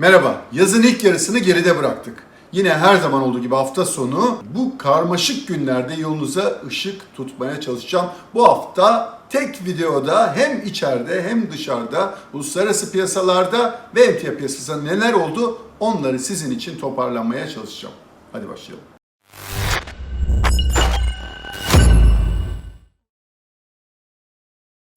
Merhaba, yazın ilk yarısını geride bıraktık. Yine her zaman olduğu gibi hafta sonu bu karmaşık günlerde yolunuza ışık tutmaya çalışacağım. Bu hafta tek videoda hem içeride hem dışarıda uluslararası piyasalarda ve emtia piyasasında neler oldu onları sizin için toparlamaya çalışacağım. Hadi başlayalım.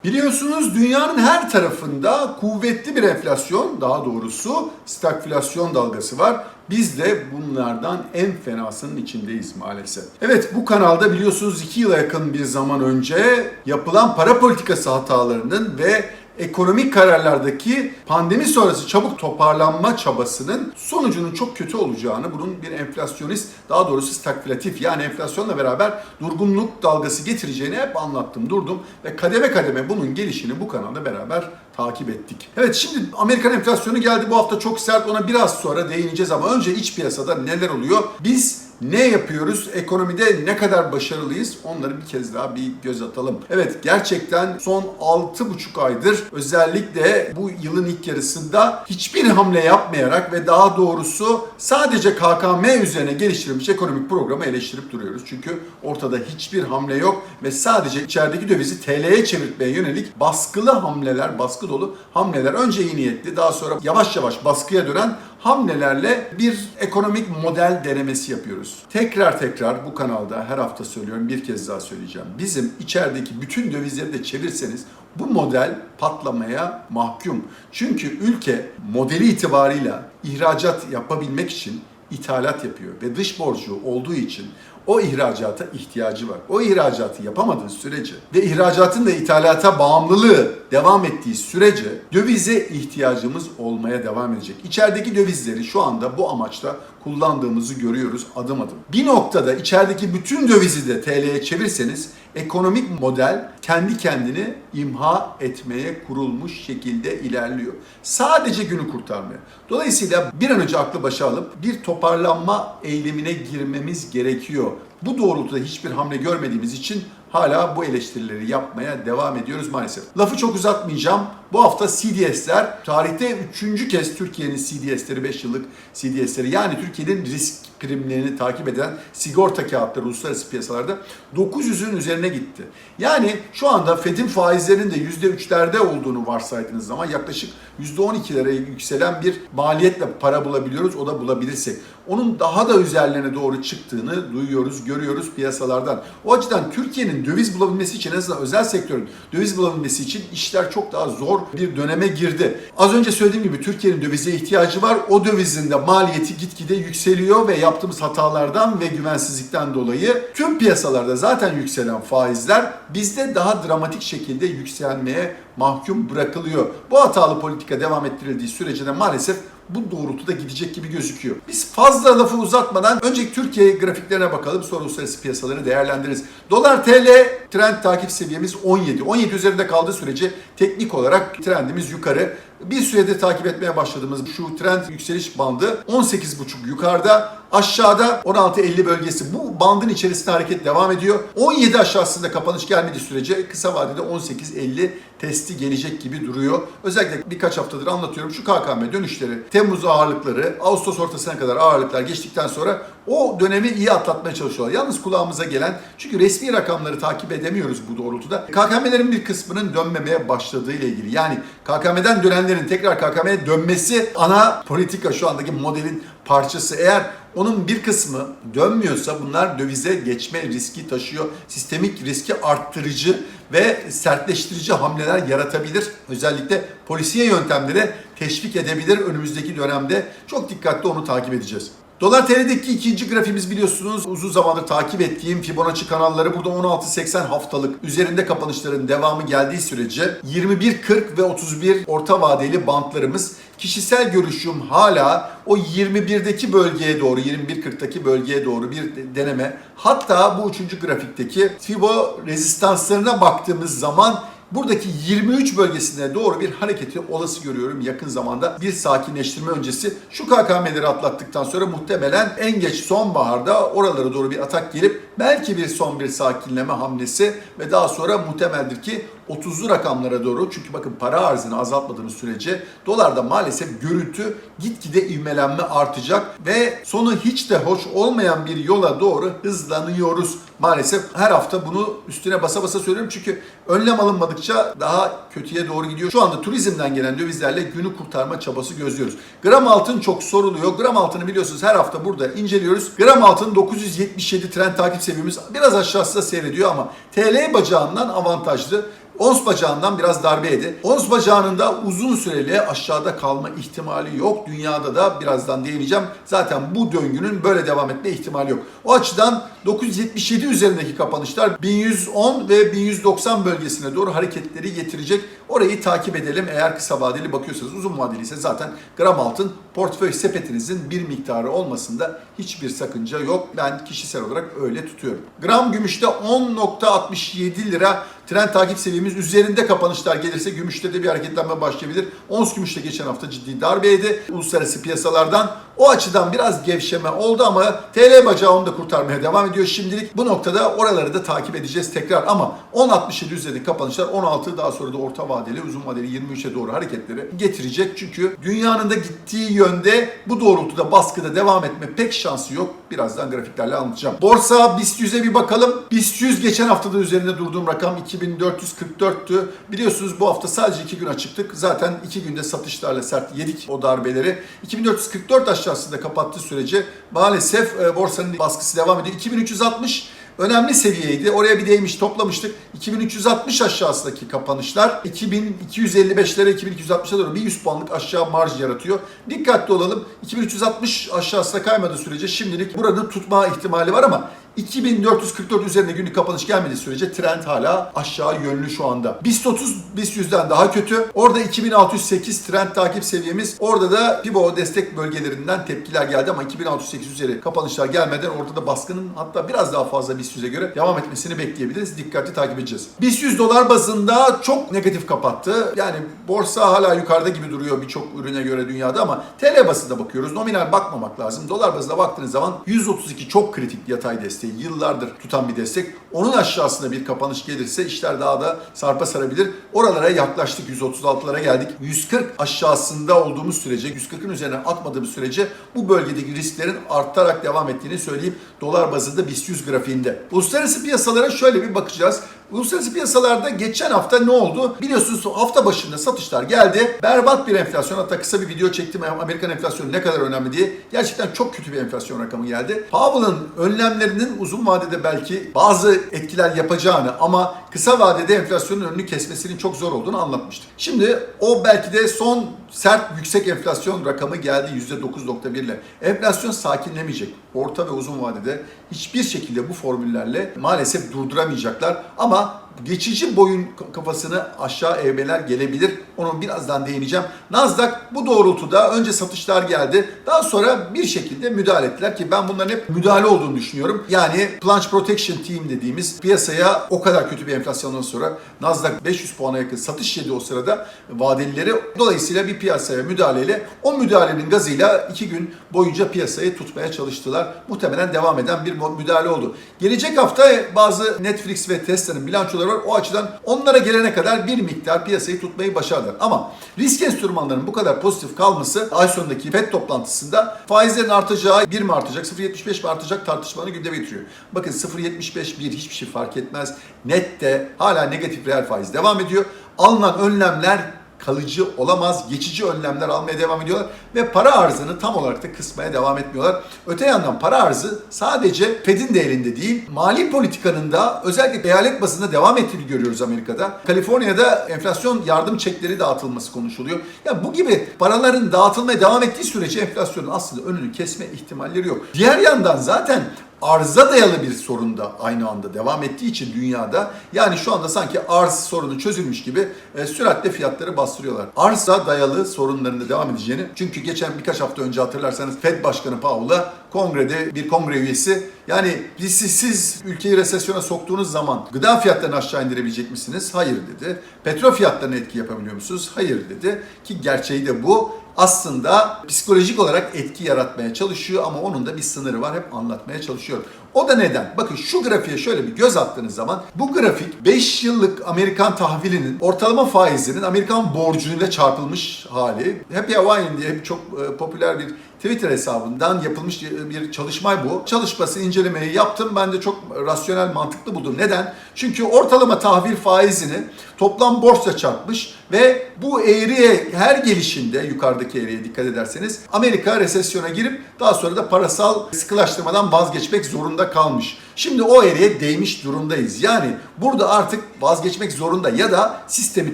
Biliyorsunuz dünyanın her tarafında kuvvetli bir enflasyon, daha doğrusu stagflasyon dalgası var. Biz de bunlardan en fenasının içindeyiz maalesef. Evet bu kanalda biliyorsunuz 2 yıla yakın bir zaman önce yapılan para politikası hatalarının ve ekonomik kararlardaki pandemi sonrası çabuk toparlanma çabasının sonucunun çok kötü olacağını, bunun bir enflasyonist, daha doğrusu stagflatif yani enflasyonla beraber durgunluk dalgası getireceğini hep anlattım, durdum ve kademe kademe bunun gelişini bu kanalda beraber takip ettik. Evet şimdi Amerikan enflasyonu geldi bu hafta çok sert ona biraz sonra değineceğiz ama önce iç piyasada neler oluyor? Biz ne yapıyoruz? Ekonomide ne kadar başarılıyız? Onları bir kez daha bir göz atalım. Evet gerçekten son 6,5 aydır özellikle bu yılın ilk yarısında hiçbir hamle yapmayarak ve daha doğrusu sadece KKM üzerine geliştirilmiş ekonomik programı eleştirip duruyoruz. Çünkü ortada hiçbir hamle yok ve sadece içerideki dövizi TL'ye çevirmeye yönelik baskılı hamleler, baskı dolu hamleler önce iyi niyetli daha sonra yavaş yavaş baskıya dönen hamlelerle bir ekonomik model denemesi yapıyoruz. Tekrar tekrar bu kanalda her hafta söylüyorum bir kez daha söyleyeceğim. Bizim içerideki bütün dövizleri de çevirseniz bu model patlamaya mahkum. Çünkü ülke modeli itibarıyla ihracat yapabilmek için ithalat yapıyor ve dış borcu olduğu için o ihracata ihtiyacı var. O ihracatı yapamadığı sürece ve ihracatın da ithalata bağımlılığı devam ettiği sürece dövize ihtiyacımız olmaya devam edecek. İçerideki dövizleri şu anda bu amaçla kullandığımızı görüyoruz adım adım. Bir noktada içerideki bütün dövizi de TL'ye çevirseniz ekonomik model kendi kendini imha etmeye kurulmuş şekilde ilerliyor. Sadece günü kurtarmaya. Dolayısıyla bir an önce aklı başa alıp bir toparlanma eylemine girmemiz gerekiyor. Bu doğrultuda hiçbir hamle görmediğimiz için hala bu eleştirileri yapmaya devam ediyoruz maalesef. Lafı çok uzatmayacağım. Bu hafta CDS'ler tarihte üçüncü kez Türkiye'nin CDS'leri 5 yıllık CDS'leri yani Türkiye'nin risk primlerini takip eden sigorta kağıtları uluslararası piyasalarda 900'ün üzerine gitti. Yani şu anda Fed'in faizlerinin de %3'lerde olduğunu varsaydığınız zaman yaklaşık %12'lere yükselen bir maliyetle para bulabiliyoruz. O da bulabilirsek. Onun daha da üzerlerine doğru çıktığını duyuyoruz, görüyoruz piyasalardan. O açıdan Türkiye'nin döviz bulabilmesi için en azından özel sektörün döviz bulabilmesi için işler çok daha zor bir döneme girdi. Az önce söylediğim gibi Türkiye'nin dövize ihtiyacı var. O dövizin de maliyeti gitgide yükseliyor ve yaptığımız hatalardan ve güvensizlikten dolayı tüm piyasalarda zaten yükselen faizler bizde daha dramatik şekilde yükselmeye mahkum bırakılıyor. Bu hatalı politika devam ettirildiği sürece de maalesef bu doğrultuda gidecek gibi gözüküyor. Biz fazla lafı uzatmadan önce Türkiye grafiklerine bakalım sonra uluslararası piyasaları değerlendiririz. Dolar TL trend takip seviyemiz 17. 17 üzerinde kaldığı sürece teknik olarak trendimiz yukarı. Bir süredir takip etmeye başladığımız şu trend yükseliş bandı 18.5 yukarıda aşağıda 16.50 bölgesi bu bandın içerisinde hareket devam ediyor. 17 aşağısında kapanış gelmediği sürece kısa vadede 18.50 testi gelecek gibi duruyor. Özellikle birkaç haftadır anlatıyorum şu KKM dönüşleri, Temmuz ağırlıkları, Ağustos ortasına kadar ağırlıklar geçtikten sonra o dönemi iyi atlatmaya çalışıyorlar. Yalnız kulağımıza gelen çünkü resmi rakamları takip edemiyoruz bu doğrultuda. KKM'lerin bir kısmının dönmemeye başladığı ile ilgili. Yani KKM'den dönenlerin tekrar KKM'ye dönmesi ana politika şu andaki modelin parçası. Eğer onun bir kısmı dönmüyorsa bunlar dövize geçme riski taşıyor. Sistemik riski arttırıcı ve sertleştirici hamleler yaratabilir. Özellikle polisiye yöntemlere teşvik edebilir önümüzdeki dönemde. Çok dikkatli onu takip edeceğiz. Dolar TL'deki ikinci grafimiz biliyorsunuz. Uzun zamandır takip ettiğim Fibonacci kanalları burada 16.80 haftalık üzerinde kapanışların devamı geldiği sürece 21.40 ve 31 orta vadeli bantlarımız kişisel görüşüm hala o 21'deki bölgeye doğru 21.40'daki bölgeye doğru bir deneme. Hatta bu üçüncü grafikteki Fibo rezistanslarına baktığımız zaman Buradaki 23 bölgesine doğru bir hareketi olası görüyorum yakın zamanda. Bir sakinleştirme öncesi şu KKM'leri atlattıktan sonra muhtemelen en geç sonbaharda oralara doğru bir atak gelip belki bir son bir sakinleme hamlesi ve daha sonra muhtemeldir ki 30'lu rakamlara doğru çünkü bakın para arzını azaltmadığınız sürece dolarda maalesef görüntü gitgide ivmelenme artacak ve sonu hiç de hoş olmayan bir yola doğru hızlanıyoruz. Maalesef her hafta bunu üstüne basa basa söylüyorum çünkü önlem alınmadıkça daha kötüye doğru gidiyor. Şu anda turizmden gelen dövizlerle günü kurtarma çabası gözlüyoruz. Gram altın çok soruluyor. Gram altını biliyorsunuz her hafta burada inceliyoruz. Gram altın 977 trend takip seviyemiz biraz aşağısında seyrediyor ama TL bacağından avantajlı. Ons bacağından biraz darbe yedi. Ons bacağının da uzun süreli aşağıda kalma ihtimali yok. Dünyada da birazdan değineceğim. Zaten bu döngünün böyle devam etme ihtimali yok. O açıdan 977 üzerindeki kapanışlar 1110 ve 1190 bölgesine doğru hareketleri getirecek. Orayı takip edelim eğer kısa vadeli bakıyorsanız. Uzun vadeli ise zaten gram altın portföy sepetinizin bir miktarı olmasında hiçbir sakınca yok. Ben kişisel olarak öyle tutuyorum. Gram gümüşte 10.67 lira trend takip seviyemiz üzerinde kapanışlar gelirse gümüşte de bir hareketlenme başlayabilir. Ons gümüşte geçen hafta ciddi darbe yedi uluslararası piyasalardan. O açıdan biraz gevşeme oldu ama TL bacağı onu da kurtarmaya devam ediyor şimdilik. Bu noktada oraları da takip edeceğiz tekrar ama 10.67 üzerindeki kapanışlar 16 daha sonra da orta vadeli uzun vadeli 23'e doğru hareketleri getirecek. Çünkü dünyanın da gittiği yönde bu doğrultuda baskıda devam etme pek şansı yok. Birazdan grafiklerle anlatacağım. Borsa BIST 100'e bir bakalım. BIST 100 geçen haftada üzerinde durduğum rakam 2444'tü. Biliyorsunuz bu hafta sadece 2 gün açıktık. Zaten 2 günde satışlarla sert yedik o darbeleri. 2444 aşağısında kapattığı sürece maalesef e, borsanın baskısı devam ediyor. 2360 önemli seviyeydi. Oraya bir değmiş toplamıştık. 2360 aşağısındaki kapanışlar 2255'lere 2260'a doğru bir 100 puanlık aşağı marj yaratıyor. Dikkatli olalım. 2360 aşağısına kaymadığı sürece şimdilik buranın tutma ihtimali var ama 2444 üzerinde günlük kapanış gelmediği sürece trend hala aşağı yönlü şu anda. BIST 30 BIST 100'den daha kötü. Orada 2608 trend takip seviyemiz. Orada da Pibo destek bölgelerinden tepkiler geldi ama 2608 üzeri kapanışlar gelmeden orada da baskının hatta biraz daha fazla BIST 100'e göre devam etmesini bekleyebiliriz. Dikkatli takip edeceğiz. BIST 100 dolar bazında çok negatif kapattı. Yani borsa hala yukarıda gibi duruyor birçok ürüne göre dünyada ama TL bazında bakıyoruz. Nominal bakmamak lazım. Dolar bazında baktığınız zaman 132 çok kritik yatay destek desteği yıllardır tutan bir destek. Onun aşağısında bir kapanış gelirse işler daha da sarpa sarabilir. Oralara yaklaştık 136'lara geldik. 140 aşağısında olduğumuz sürece 140'ın üzerine atmadığımız sürece bu bölgedeki risklerin artarak devam ettiğini söyleyeyim. Dolar bazında BIST 100 grafiğinde. Uluslararası piyasalara şöyle bir bakacağız. Uluslararası piyasalarda geçen hafta ne oldu? Biliyorsunuz hafta başında satışlar geldi. Berbat bir enflasyon. Hatta kısa bir video çektim Amerikan enflasyonu ne kadar önemli diye. Gerçekten çok kötü bir enflasyon rakamı geldi. Powell'ın önlemlerinin uzun vadede belki bazı etkiler yapacağını ama kısa vadede enflasyonun önünü kesmesinin çok zor olduğunu anlatmıştık. Şimdi o belki de son sert yüksek enflasyon rakamı geldi %9.1 ile. Enflasyon sakinlemeyecek. Orta ve uzun vadede hiçbir şekilde bu formüllerle maalesef durduramayacaklar. Ama geçici boyun kafasını aşağı eğmeler gelebilir. Onu birazdan değineceğim. Nasdaq bu doğrultuda önce satışlar geldi. Daha sonra bir şekilde müdahale ettiler ki ben bunların hep müdahale olduğunu düşünüyorum. Yani Plunge Protection Team dediğimiz piyasaya o kadar kötü bir enflasyondan sonra Nasdaq 500 puana yakın satış yedi o sırada vadelileri. Dolayısıyla bir piyasaya müdahaleyle o müdahalenin gazıyla iki gün boyunca piyasayı tutmaya çalıştılar. Muhtemelen devam eden bir müdahale oldu. Gelecek hafta bazı Netflix ve Tesla'nın bilançoları var. O açıdan onlara gelene kadar bir miktar piyasayı tutmayı başardılar. Ama risk enstrümanlarının bu kadar pozitif kalması ay sonundaki FED toplantısında faizlerin artacağı 1 mi artacak 0.75 mi artacak tartışmalarını gündeme getiriyor. Bakın 0.75 1 hiçbir şey fark etmez. Nette hala negatif reel faiz devam ediyor. Alınan önlemler kalıcı olamaz. Geçici önlemler almaya devam ediyorlar ve para arzını tam olarak da kısmaya devam etmiyorlar. Öte yandan para arzı sadece Fed'in de elinde değil, mali politikanın da özellikle eyalet bazında devam ettiğini görüyoruz Amerika'da. Kaliforniya'da enflasyon yardım çekleri dağıtılması konuşuluyor. Ya bu gibi paraların dağıtılmaya devam ettiği sürece enflasyonun aslında önünü kesme ihtimalleri yok. Diğer yandan zaten arza dayalı bir sorun da aynı anda devam ettiği için dünyada yani şu anda sanki arz sorunu çözülmüş gibi e, süratle fiyatları bastırıyorlar. Arza dayalı sorunların da devam edeceğini çünkü geçen birkaç hafta önce hatırlarsanız Fed Başkanı Powell'a kongrede bir kongre üyesi yani siz, siz ülkeyi resesyona soktuğunuz zaman gıda fiyatlarını aşağı indirebilecek misiniz? Hayır dedi. Petrol fiyatlarına etki yapabiliyor musunuz? Hayır dedi. Ki gerçeği de bu. Aslında psikolojik olarak etki yaratmaya çalışıyor ama onun da bir sınırı var. Hep anlatmaya çalışıyorum. O da neden? Bakın şu grafiğe şöyle bir göz attığınız zaman bu grafik 5 yıllık Amerikan tahvilinin ortalama faizinin Amerikan borcuyla çarpılmış hali. Happy Hawaiian diye çok e, popüler bir Twitter hesabından yapılmış bir çalışma bu. Çalışması incelemeyi yaptım. Ben de çok rasyonel, mantıklı buldum. Neden? Çünkü ortalama tahvil faizini toplam borçla çarpmış ve bu eğriye her gelişinde yukarıdaki eğriye dikkat ederseniz Amerika resesyona girip daha sonra da parasal sıkılaştırmadan vazgeçmek zorunda kalmış. Şimdi o eğriye değmiş durumdayız. Yani burada artık vazgeçmek zorunda ya da sistemi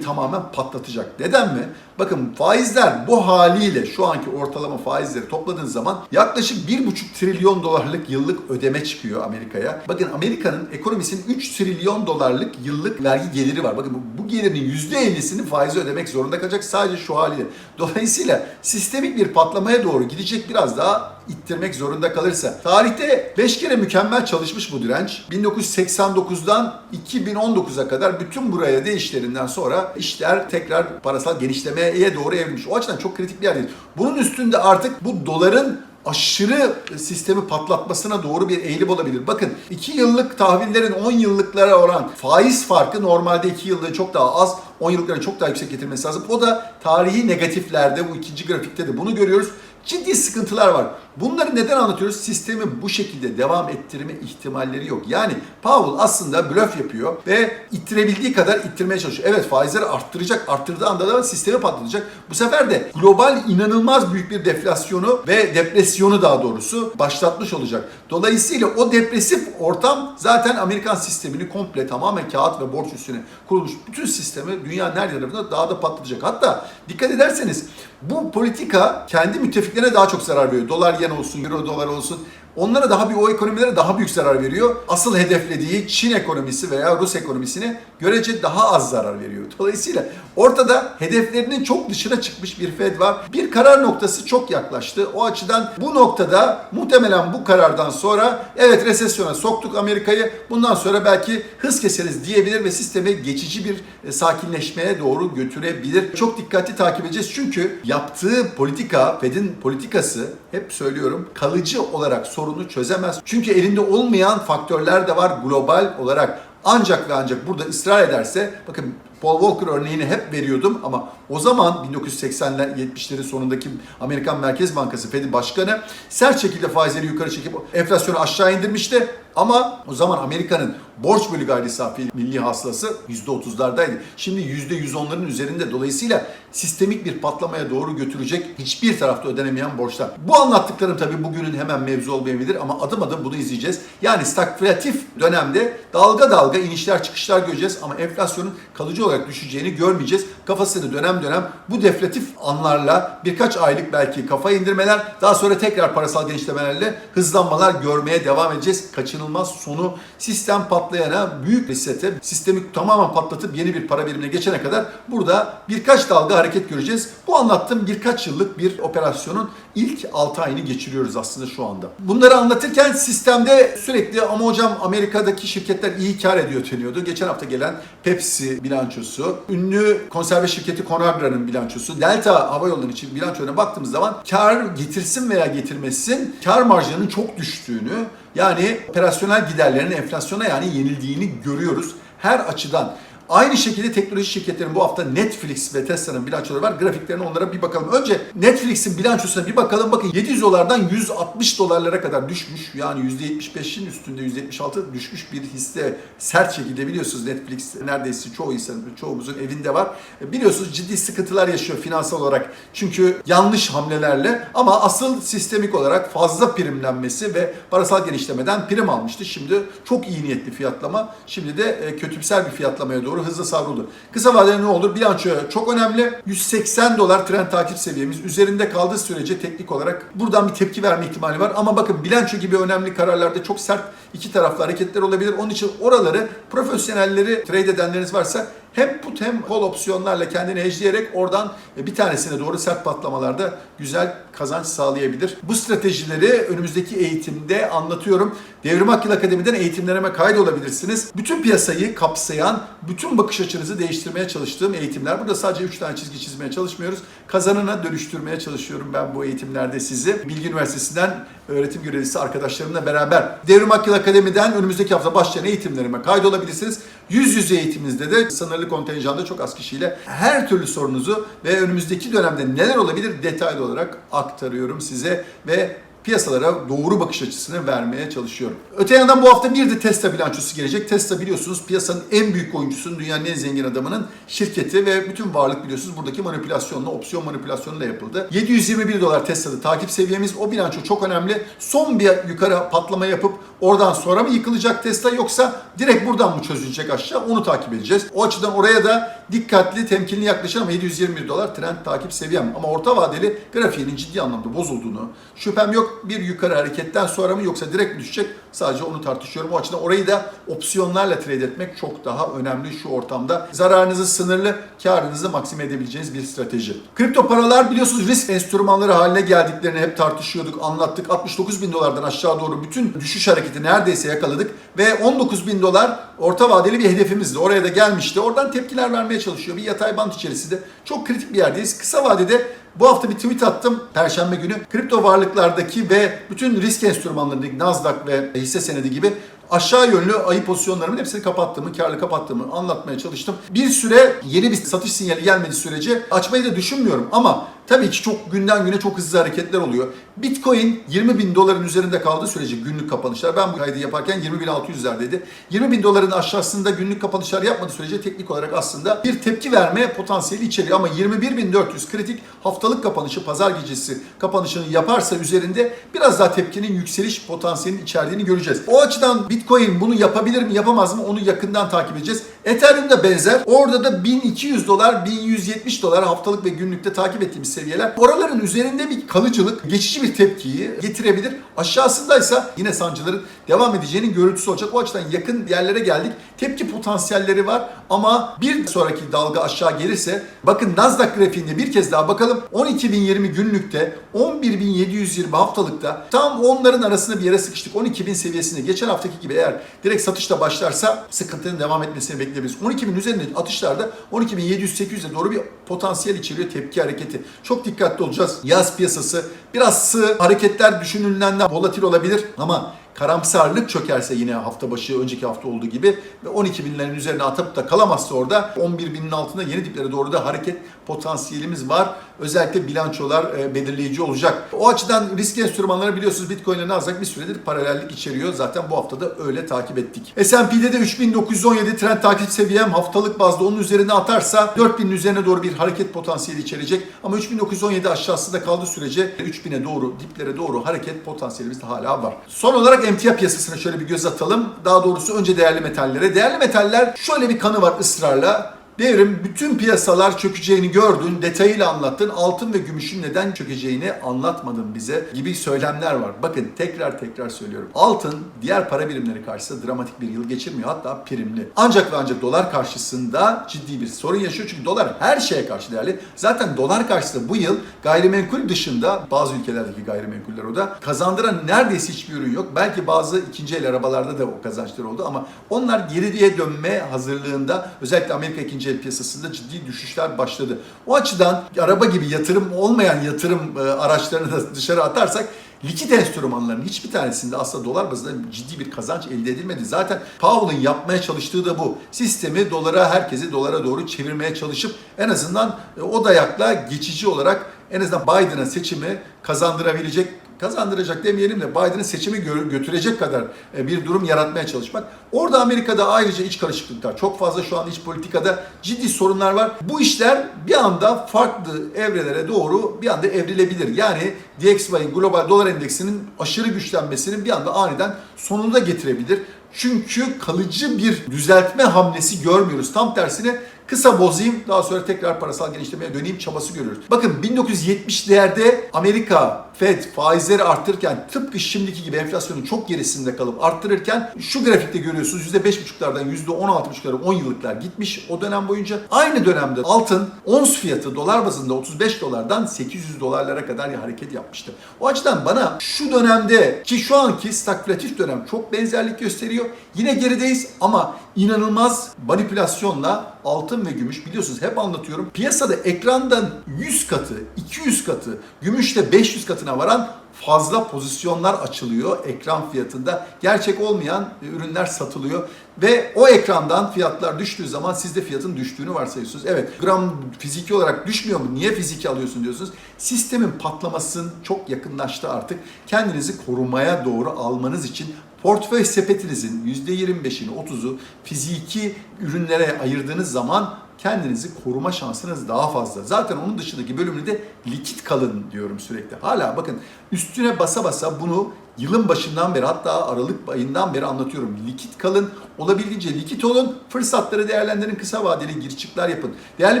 tamamen patlatacak. Neden mi? Bakın faizler bu haliyle şu anki ortalama faizleri topladığınız zaman yaklaşık 1,5 trilyon dolarlık yıllık ödeme çıkıyor Amerika'ya. Bakın Amerika'nın ekonomisinin 3 trilyon dolarlık yıllık vergi geliri var. Bakın bu, bu gelirin %50'sini faizi ödemek zorunda kalacak sadece şu haliyle. Dolayısıyla sistemik bir patlamaya doğru gidecek biraz daha ittirmek zorunda kalırsa. Tarihte 5 kere mükemmel çalışmış bu direnç. 1989'dan 2019'a kadar bütün buraya değişlerinden sonra işler tekrar parasal genişlemeye doğru evrilmiş. O açıdan çok kritik bir yer değil. Bunun üstünde artık bu doların aşırı sistemi patlatmasına doğru bir eğilim olabilir. Bakın 2 yıllık tahvillerin 10 yıllıklara oran faiz farkı normalde 2 yıllığı çok daha az, 10 yıllıkların çok daha yüksek getirmesi lazım. O da tarihi negatiflerde bu ikinci grafikte de bunu görüyoruz. Ciddi sıkıntılar var. Bunları neden anlatıyoruz? Sistemin bu şekilde devam ettirme ihtimalleri yok. Yani Powell aslında blöf yapıyor ve ittirebildiği kadar ittirmeye çalışıyor. Evet faizleri arttıracak. Arttırdığı anda da sistemi patlatacak. Bu sefer de global inanılmaz büyük bir deflasyonu ve depresyonu daha doğrusu başlatmış olacak. Dolayısıyla o depresif ortam zaten Amerikan sistemini komple tamamen kağıt ve borç üstüne kurulmuş bütün sistemi dünyanın her yerinde daha da patlatacak. Hatta dikkat ederseniz bu politika kendi müttefiklerine daha çok zarar veriyor. Dolar yen olsun, euro dolar olsun. Onlara daha bir o ekonomilere daha büyük zarar veriyor. Asıl hedeflediği Çin ekonomisi veya Rus ekonomisine görece daha az zarar veriyor. Dolayısıyla ortada hedeflerinin çok dışına çıkmış bir Fed var. Bir karar noktası çok yaklaştı. O açıdan bu noktada muhtemelen bu karardan sonra evet resesyona soktuk Amerika'yı. Bundan sonra belki hız keseriz diyebilir ve sistemi geçici bir e, sakinleşmeye doğru götürebilir. Çok dikkatli takip edeceğiz çünkü yaptığı politika, Fed'in politikası hep söylüyorum kalıcı olarak sorunu çözemez. Çünkü elinde olmayan faktörler de var global olarak. Ancak ve ancak burada ısrar ederse bakın Paul Volcker örneğini hep veriyordum ama o zaman 1980'ler 70'lerin sonundaki Amerikan Merkez Bankası Fed'in başkanı sert şekilde faizleri yukarı çekip enflasyonu aşağı indirmişti. Ama o zaman Amerika'nın borç bölü gayri safi milli hasılası %30'lardaydı. Şimdi %110'ların üzerinde. Dolayısıyla sistemik bir patlamaya doğru götürecek hiçbir tarafta ödenemeyen borçlar. Bu anlattıklarım tabii bugünün hemen mevzu olmayabilir ama adım adım bunu izleyeceğiz. Yani stagflatif dönemde dalga dalga inişler çıkışlar göreceğiz ama enflasyonun kalıcı olarak düşeceğini görmeyeceğiz. Kafasını dönem dönem bu deflatif anlarla birkaç aylık belki kafa indirmeler daha sonra tekrar parasal genişlemelerle hızlanmalar görmeye devam edeceğiz. Kaçınılmaz sonu sistem patlayana büyük bir sete sistemi tamamen patlatıp yeni bir para birimine geçene kadar burada birkaç dalga hareket göreceğiz. Bu anlattığım birkaç yıllık bir operasyonun ilk 6 ayını geçiriyoruz aslında şu anda. Bunları anlatırken sistemde sürekli ama hocam Amerika'daki şirketler iyi kar ediyor deniyordu. Geçen hafta gelen Pepsi bilançosu, ünlü konserve şirketi Conagra'nın bilançosu, Delta Hava Yolları için bilançolarına baktığımız zaman kar getirsin veya getirmesin kar marjının çok düştüğünü yani operasyonel giderlerin enflasyona yani yenildiğini görüyoruz her açıdan. Aynı şekilde teknoloji şirketlerinin bu hafta Netflix ve Tesla'nın bilançoları var. Grafiklerine onlara bir bakalım. Önce Netflix'in bilançosuna bir bakalım. Bakın 700 dolardan 160 dolarlara kadar düşmüş. Yani %75'in üstünde %76 düşmüş bir hisse. Sert şekilde biliyorsunuz Netflix neredeyse çoğu insanın, çoğumuzun evinde var. Biliyorsunuz ciddi sıkıntılar yaşıyor finansal olarak. Çünkü yanlış hamlelerle ama asıl sistemik olarak fazla primlenmesi ve parasal genişlemeden prim almıştı. Şimdi çok iyi niyetli fiyatlama. Şimdi de e, kötümser bir fiyatlamaya doğru hızla savruldu. Kısa vadede ne olur? Bilanço çok önemli. 180 dolar trend takip seviyemiz üzerinde kaldığı sürece teknik olarak buradan bir tepki verme ihtimali var. Ama bakın bilanço gibi önemli kararlarda çok sert iki taraflı hareketler olabilir. Onun için oraları profesyonelleri trade edenleriniz varsa hem put hem call opsiyonlarla kendini hedgeleyerek oradan e, bir tanesine doğru sert patlamalarda güzel kazanç sağlayabilir. Bu stratejileri önümüzdeki eğitimde anlatıyorum. Devrim Akıl Akademi'den eğitimlerime kaydolabilirsiniz. Bütün piyasayı kapsayan, bütün bakış açınızı değiştirmeye çalıştığım eğitimler. Burada sadece 3 tane çizgi çizmeye çalışmıyoruz. Kazanına dönüştürmeye çalışıyorum ben bu eğitimlerde sizi. Bilgi Üniversitesi'nden öğretim görevlisi arkadaşlarımla beraber. Devrim Akıl Akademi'den önümüzdeki hafta başlayan eğitimlerime kaydolabilirsiniz. Yüz yüze eğitimimizde de sınırlı kontenjanda çok az kişiyle her türlü sorunuzu ve önümüzdeki dönemde neler olabilir detaylı olarak aktarıyorum size ve piyasalara doğru bakış açısını vermeye çalışıyorum. Öte yandan bu hafta bir de Tesla bilançosu gelecek. Tesla biliyorsunuz piyasanın en büyük oyuncusunun, dünyanın en zengin adamının şirketi ve bütün varlık biliyorsunuz buradaki manipülasyonla, opsiyon manipülasyonuyla yapıldı. 721 dolar Tesla'da takip seviyemiz. O bilanço çok önemli. Son bir yukarı patlama yapıp oradan sonra mı yıkılacak Tesla yoksa direkt buradan mı çözülecek aşağı onu takip edeceğiz. O açıdan oraya da dikkatli, temkinli yaklaşın ama 721 dolar trend takip seviyem. Ama orta vadeli grafiğinin ciddi anlamda bozulduğunu şüphem yok. Bir yukarı hareketten sonra mı yoksa direkt mi düşecek sadece onu tartışıyorum. O açıdan orayı da opsiyonlarla trade etmek çok daha önemli şu ortamda. Zararınızı sınırlı, karınızı maksime edebileceğiniz bir strateji. Kripto paralar biliyorsunuz risk enstrümanları haline geldiklerini hep tartışıyorduk, anlattık. 69 bin dolardan aşağı doğru bütün düşüş hareketi neredeyse yakaladık ve 19 bin dolar orta vadeli bir hedefimizdi. Oraya da gelmişti. Oradan tepkiler vermeye çalışıyor. Bir yatay bant içerisinde. Çok kritik bir yerdeyiz. Kısa vadede bu hafta bir tweet attım Perşembe günü. Kripto varlıklardaki ve bütün risk enstrümanlarındaki Nasdaq ve hisse senedi gibi aşağı yönlü ayı pozisyonlarımın hepsini kapattığımı, karlı kapattığımı anlatmaya çalıştım. Bir süre yeni bir satış sinyali gelmediği sürece açmayı da düşünmüyorum ama tabii ki çok günden güne çok hızlı hareketler oluyor. Bitcoin 20 bin doların üzerinde kaldığı sürece günlük kapanışlar. Ben bu kaydı yaparken 20 bin 600'lerdeydi. 20 bin doların aşağısında günlük kapanışlar yapmadığı sürece teknik olarak aslında bir tepki verme potansiyeli içeriyor. Ama 21.400 kritik haftalık kapanışı, pazar gecesi kapanışını yaparsa üzerinde biraz daha tepkinin yükseliş potansiyelinin içerdiğini göreceğiz. O açıdan Bitcoin bunu yapabilir mi, yapamaz mı onu yakından takip edeceğiz. Ethereum da benzer. Orada da 1200 dolar, 1170 dolar haftalık ve günlükte takip ettiğimiz seviyeler. Oraların üzerinde bir kalıcılık, geçici bir tepkiyi getirebilir. Aşağısındaysa yine sancıların devam edeceğinin görüntüsü olacak. O açıdan yakın yerlere geldik. Tepki potansiyelleri var ama bir sonraki dalga aşağı gelirse bakın Nasdaq grafiğinde bir kez daha bakalım. 12.020 günlükte 11.720 haftalıkta tam onların arasında bir yere sıkıştık. 12.000 seviyesinde. Geçen haftaki gibi eğer direkt satışla başlarsa sıkıntının devam etmesini bekleyebiliriz. 12.000 üzerinde atışlarda 12.700-800'e doğru bir potansiyel içeriyor tepki hareketi. Çok dikkatli olacağız. Yaz piyasası biraz sığ hareketler düşünülenden volatil olabilir ama karamsarlık çökerse yine hafta başı önceki hafta olduğu gibi ve 12 binlerin üzerine atıp da kalamazsa orada 11 binin altında yeni diplere doğru da hareket potansiyelimiz var. Özellikle bilançolar e, belirleyici olacak. O açıdan risk enstrümanları biliyorsunuz Bitcoin ile Nasdaq bir süredir paralellik içeriyor. Zaten bu hafta da öyle takip ettik. S&P'de de 3917 trend takip seviyem haftalık bazda onun üzerine atarsa 4000'in üzerine doğru bir hareket potansiyeli içerecek. Ama 3917 aşağısında kaldığı sürece 3000'e doğru diplere doğru hareket potansiyelimiz de hala var. Son olarak emtia piyasasına şöyle bir göz atalım. Daha doğrusu önce değerli metallere. Değerli metaller şöyle bir kanı var ısrarla. Devrim bütün piyasalar çökeceğini gördün, detayıyla anlattın. Altın ve gümüşün neden çökeceğini anlatmadın bize gibi söylemler var. Bakın tekrar tekrar söylüyorum. Altın diğer para birimleri karşısında dramatik bir yıl geçirmiyor. Hatta primli. Ancak ve ancak dolar karşısında ciddi bir sorun yaşıyor. Çünkü dolar her şeye karşı değerli. Zaten dolar karşısında bu yıl gayrimenkul dışında bazı ülkelerdeki gayrimenkuller o da kazandıran neredeyse hiçbir ürün yok. Belki bazı ikinci el arabalarda da o kazançlar oldu ama onlar geriye dönme hazırlığında özellikle Amerika ikinci el piyasasında ciddi düşüşler başladı. O açıdan araba gibi yatırım olmayan yatırım e, araçlarını da dışarı atarsak likit enstrümanların hiçbir tanesinde aslında dolar bazında ciddi bir kazanç elde edilmedi. Zaten Powell'ın yapmaya çalıştığı da bu. Sistemi dolara, herkesi dolara doğru çevirmeye çalışıp en azından e, o dayakla geçici olarak en azından Biden'a seçimi kazandırabilecek kazandıracak demeyelim de Biden'ın seçimi gö- götürecek kadar e, bir durum yaratmaya çalışmak. Orada Amerika'da ayrıca iç karışıklıklar çok fazla şu an iç politikada ciddi sorunlar var. Bu işler bir anda farklı evrelere doğru bir anda evrilebilir. Yani DXY global dolar endeksinin aşırı güçlenmesinin bir anda aniden sonunu da getirebilir. Çünkü kalıcı bir düzeltme hamlesi görmüyoruz. Tam tersine kısa bozayım daha sonra tekrar parasal genişlemeye döneyim çabası görüyoruz. Bakın 1970'lerde Amerika Fed faizleri arttırırken tıpkı şimdiki gibi enflasyonun çok gerisinde kalıp arttırırken şu grafikte görüyorsunuz %5,5'lardan %16,5'lara 10 yıllıklar gitmiş o dönem boyunca. Aynı dönemde altın ons fiyatı dolar bazında 35 dolardan 800 dolarlara kadar hareket yapmıştı. O açıdan bana şu dönemde ki şu anki stagflatif dönem çok benzerlik gösteriyor. Yine gerideyiz ama inanılmaz manipülasyonla altın ve gümüş biliyorsunuz hep anlatıyorum. Piyasada ekrandan 100 katı, 200 katı, gümüşte 500 katına varan fazla pozisyonlar açılıyor ekran fiyatında. Gerçek olmayan ürünler satılıyor ve o ekrandan fiyatlar düştüğü zaman siz de fiyatın düştüğünü varsayıyorsunuz. Evet gram fiziki olarak düşmüyor mu? Niye fiziki alıyorsun diyorsunuz. Sistemin patlamasının çok yakınlaştı artık. Kendinizi korumaya doğru almanız için portföy sepetinizin %25'ini 30'u fiziki ürünlere ayırdığınız zaman kendinizi koruma şansınız daha fazla. Zaten onun dışındaki bölümünü de likit kalın diyorum sürekli. Hala bakın üstüne basa basa bunu yılın başından beri hatta Aralık ayından beri anlatıyorum. Likit kalın, olabildiğince likit olun, fırsatları değerlendirin, kısa vadeli gir çıklar yapın. Değerli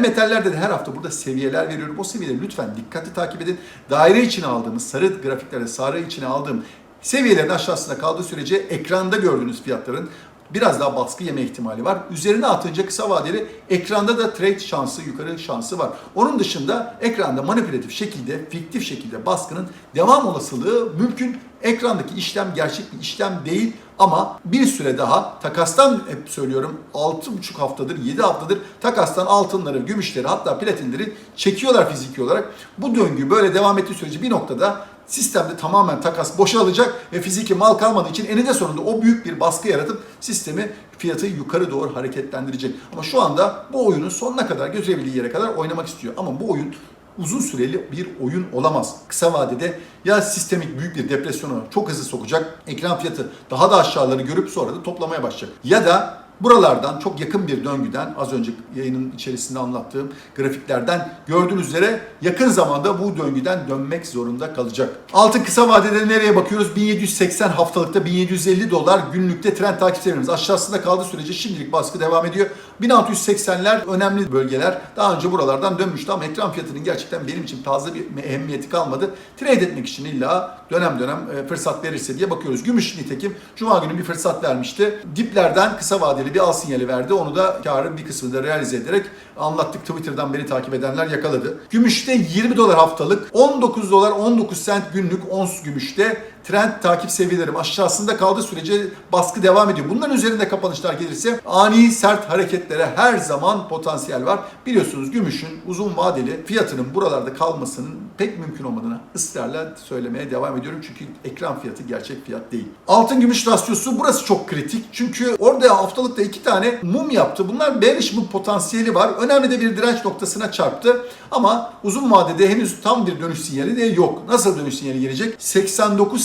metallerde de her hafta burada seviyeler veriyorum. O seviyeleri lütfen dikkatli takip edin. Daire içine aldığımız, sarı grafiklerde sarı içine aldığım seviyelerin aşağısında kaldığı sürece ekranda gördüğünüz fiyatların biraz daha baskı yeme ihtimali var. Üzerine atınca kısa vadeli ekranda da trade şansı, yukarı şansı var. Onun dışında ekranda manipülatif şekilde, fiktif şekilde baskının devam olasılığı mümkün. Ekrandaki işlem gerçek bir işlem değil ama bir süre daha takastan hep söylüyorum 6,5 haftadır 7 haftadır takastan altınları, gümüşleri hatta platinleri çekiyorlar fiziki olarak. Bu döngü böyle devam ettiği sürece bir noktada sistemde tamamen takas boşalacak ve fiziki mal kalmadığı için eninde sonunda o büyük bir baskı yaratıp sistemi fiyatı yukarı doğru hareketlendirecek. Ama şu anda bu oyunu sonuna kadar götürebildiği yere kadar oynamak istiyor. Ama bu oyun uzun süreli bir oyun olamaz. Kısa vadede ya sistemik büyük bir depresyona çok hızlı sokacak, ekran fiyatı daha da aşağıları görüp sonra da toplamaya başlayacak. Ya da Buralardan çok yakın bir döngüden az önce yayının içerisinde anlattığım grafiklerden gördüğünüz üzere yakın zamanda bu döngüden dönmek zorunda kalacak. Altın kısa vadede nereye bakıyoruz? 1780 haftalıkta 1750 dolar günlükte trend takip seviyemiz. Aşağısında kaldığı sürece şimdilik baskı devam ediyor. 1680'ler önemli bölgeler. Daha önce buralardan dönmüştü ama ekran fiyatının gerçekten benim için fazla bir ehemmiyeti kalmadı. Trade etmek için illa dönem dönem e, fırsat verirse diye bakıyoruz. Gümüş nitekim Cuma günü bir fırsat vermişti. Diplerden kısa vadeli bir al sinyali verdi. Onu da karın bir kısmını da realize ederek anlattık. Twitter'dan beni takip edenler yakaladı. Gümüşte 20 dolar haftalık, 19 dolar 19 sent günlük ons gümüşte trend takip seviyelerim aşağısında kaldığı sürece baskı devam ediyor. Bunların üzerinde kapanışlar gelirse ani sert hareketlere her zaman potansiyel var. Biliyorsunuz gümüşün uzun vadeli fiyatının buralarda kalmasının pek mümkün olmadığını ısrarla söylemeye devam ediyorum. Çünkü ekran fiyatı gerçek fiyat değil. Altın gümüş rasyosu burası çok kritik. Çünkü orada haftalıkta iki tane mum yaptı. Bunlar bearish mum potansiyeli var. Önemli de bir direnç noktasına çarptı. Ama uzun vadede henüz tam bir dönüş sinyali de yok. Nasıl dönüş sinyali gelecek?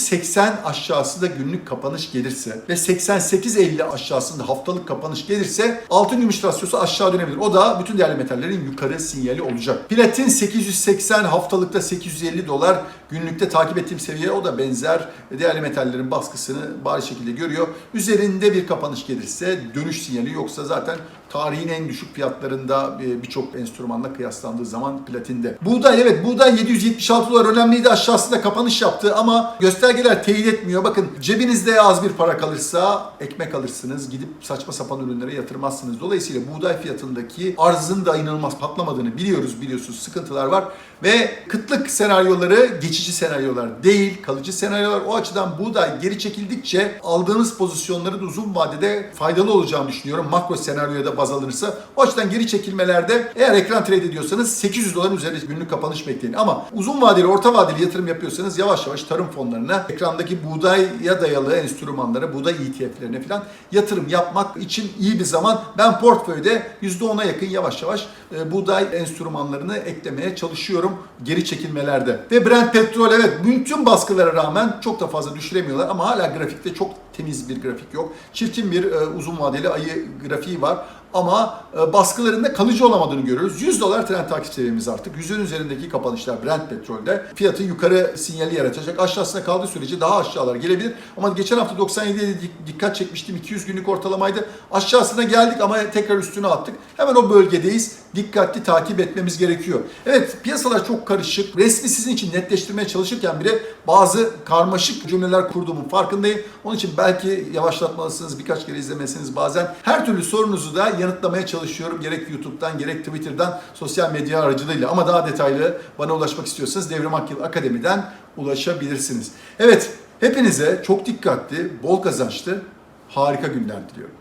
89-80 aşağısında günlük kapanış gelirse ve 88-50 aşağısında haftalık kapanış gelirse altın gümüş rasyosu aşağı dönebilir. O da bütün değerli metallerin yukarı sinyali olacak. Platin 880 haftalıkta 850 dolar günlükte takip ettiğim seviye o da benzer değerli metallerin baskısını bariz şekilde görüyor. Üzerinde bir kapanış gelirse dönüş sinyali yoksa zaten tarihin en düşük fiyatlarında e, birçok enstrümanla kıyaslandığı zaman platinde. Buğday evet buğday 776 dolar önemliydi aşağısında kapanış yaptı ama göstergeler teyit etmiyor. Bakın cebinizde az bir para kalırsa ekmek alırsınız gidip saçma sapan ürünlere yatırmazsınız. Dolayısıyla buğday fiyatındaki arzın da inanılmaz patlamadığını biliyoruz biliyorsunuz sıkıntılar var ve kıtlık senaryoları geçici senaryolar değil kalıcı senaryolar. O açıdan buğday geri çekildikçe aldığınız pozisyonların uzun vadede faydalı olacağını düşünüyorum. Makro senaryoya da baz alınırsa. O açıdan geri çekilmelerde eğer ekran trade ediyorsanız 800 doların üzerinde günlük kapanış bekleyin. Ama uzun vadeli, orta vadeli yatırım yapıyorsanız yavaş yavaş tarım fonlarına, ekrandaki buğdaya dayalı enstrümanlara, buğday ETF'lerine falan yatırım yapmak için iyi bir zaman. Ben portföyde %10'a yakın yavaş yavaş e, buğday enstrümanlarını eklemeye çalışıyorum geri çekilmelerde. Ve Brent petrol evet bütün baskılara rağmen çok da fazla düşüremiyorlar ama hala grafikte çok temiz bir grafik yok. Çirkin bir e, uzun vadeli ayı grafiği var ama e, baskılarında kalıcı olamadığını görüyoruz. 100 dolar trend takip seviyemiz artık. 100'ün üzerindeki kapanışlar Brent petrolde fiyatı yukarı sinyali yaratacak. Aşağısına kaldığı sürece daha aşağılar gelebilir. Ama geçen hafta 97'ye dikkat çekmiştim. 200 günlük ortalamaydı. Aşağısına geldik ama tekrar üstüne attık. Hemen o bölgedeyiz. Dikkatli takip etmemiz gerekiyor. Evet piyasalar çok karışık. Resmi sizin için netleştirmeye çalışırken bile bazı karmaşık cümleler kurduğumun farkındayım. Onun için belki yavaşlatmalısınız, birkaç kere izlemesiniz bazen. Her türlü sorunuzu da yanıtlamaya çalışıyorum. Gerek YouTube'dan gerek Twitter'dan sosyal medya aracılığıyla. Ama daha detaylı bana ulaşmak istiyorsanız Devrim Akyıl Akademi'den ulaşabilirsiniz. Evet hepinize çok dikkatli, bol kazançlı, harika günler diliyorum.